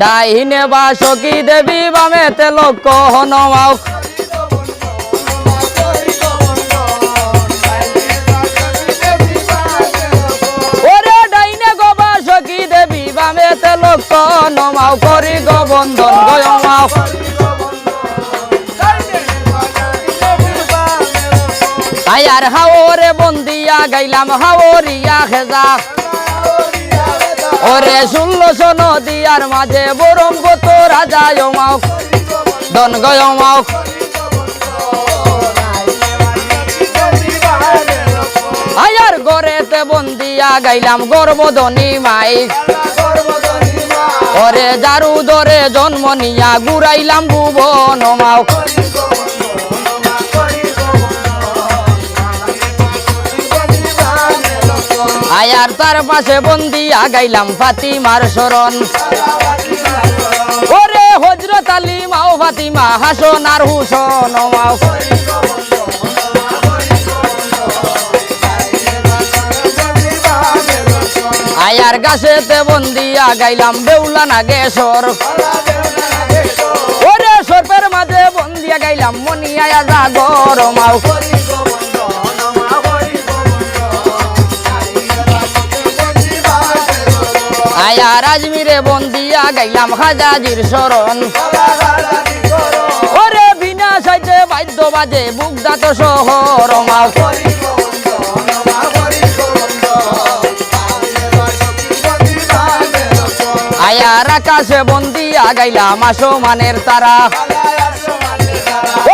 ডাইনে বা সখী দেবী বামেতে লোক নমাও ওরে ডাইনে গবা সখী দেবী বামেতে লোক নমাও করি গোবন্ধন গয়মাও আয়ার হাওরে বন্দিয়া গাইলাম হাওরিয়া খেজা। ওরে ষোলোশো নদিয়ার মাঝে বরম কত রাজা মাও দন গয়মাও আয়ার গড়েতে বন্দিয়া গাইলাম গর্বধনী মাই। ওরে জারু দরে জন্ম নিয়া গুড়াইলাম ভুবন মাও। আয়ার তার পাশে বন্দিয়া গাইলাম ফাতিমার শরণ। ওরে হজরত আলী, মাও ফাতিমা, হাসন আর হুসন, মাও আয়ার গাছেতে বন্দি আগাইলাম বেউলা নাগেশ্বর ওরে সর্পের মাঝে বন্দিয়া গাইলাম মনিয়া জাগর, মাও আজমিরে বন্দিয়া গাইলাম হাজাজির শরণ ওরে বিনা সাইতে বাদ্য বাজে বুকদাত শহর মাও। আয়ার আকাশে বন্দিয়া গাইলাম আসমানের তারা।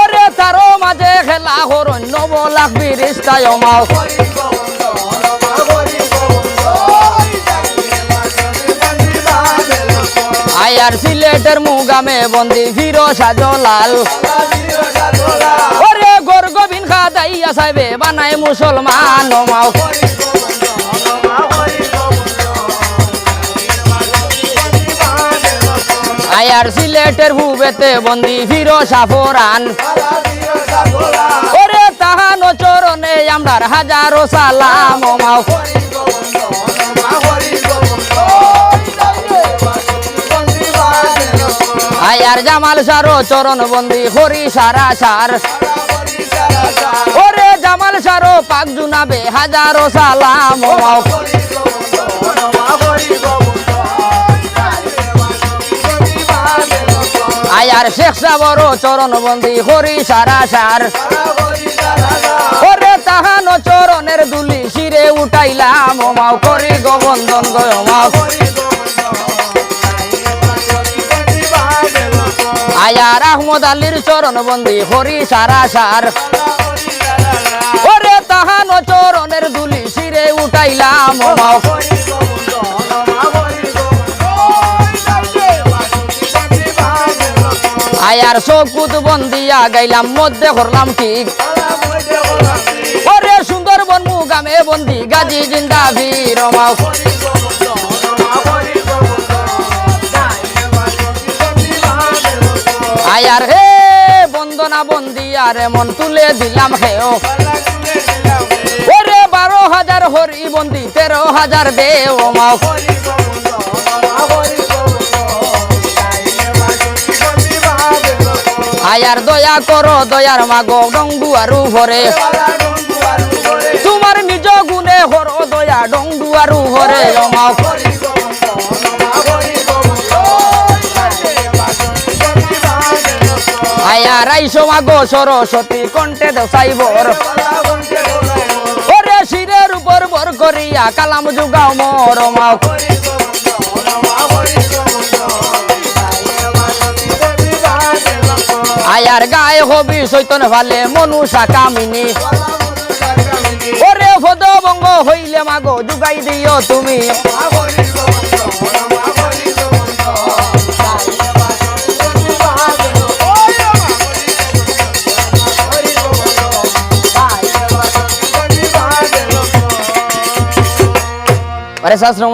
ওরে তারও মাঝে খেলা হরণ নব লাখ বিরিস্তায় মাও। আয়ার সিলেটের মুগামে বন্দি ফির সাজলাল ওরে গোর গোবিন খাদাইয়া সাইবে বানাই মুসলমান মাও। আয়ার সিলেটের হুবেতে বন্দি ফির সাফরান। ওরে তাহান চরণে আমরার হাজারো সালাম মাও। আয়ার জামাল সারো চরণ বন্দি, হরি সারা সার। ওরে জামাল সারো পাক জুনাবে হাজারো সালাম। আয়ার শেখ সাবর চরণ বন্দি, হরি সারা সার। ওরে তাহান চরণের দুলি শিরে উঠাইলাম। মাও করি গোবন্দন গয়। আয়ার আহমদ আলীর চরণ বন্দি, হরি সারা সার। ওরে তাহান চরণের দুলি শিরে উঠাইলাম। আয়ার চকুত বন্দিয়া গাইলাম মধ্যে করলাম ঠিক। ওরে সুন্দরবন মুগামে বন্দি, গাজী জিন্দা ভীর আয়ার হে বন্দনা বন্দিয়া রে মন তুলে দিলাম ওরে বারো হাজার হরি বন্দি, তেরো হাজার আয়ার দয়া করো, দয়ার মাগো ডঙ্গু আরু ভরে। তোমার নিজ গুণে হর, দয়া ডঙ্গু আরু ভরে মাও। আয়ার আইসো মাগো সরস্বতী কণ্ঠে দেসাইবর ওরে শিরের উপর বর করিয়া কালাম যুগাও মর মাও আয়ার গায়ে হবি চৈতন ভালে মনুষা কামিনী। ওরে ভদবঙ্গ হইলে মাগো, যুগাই দিও তুমি। আরে শাস্ত্র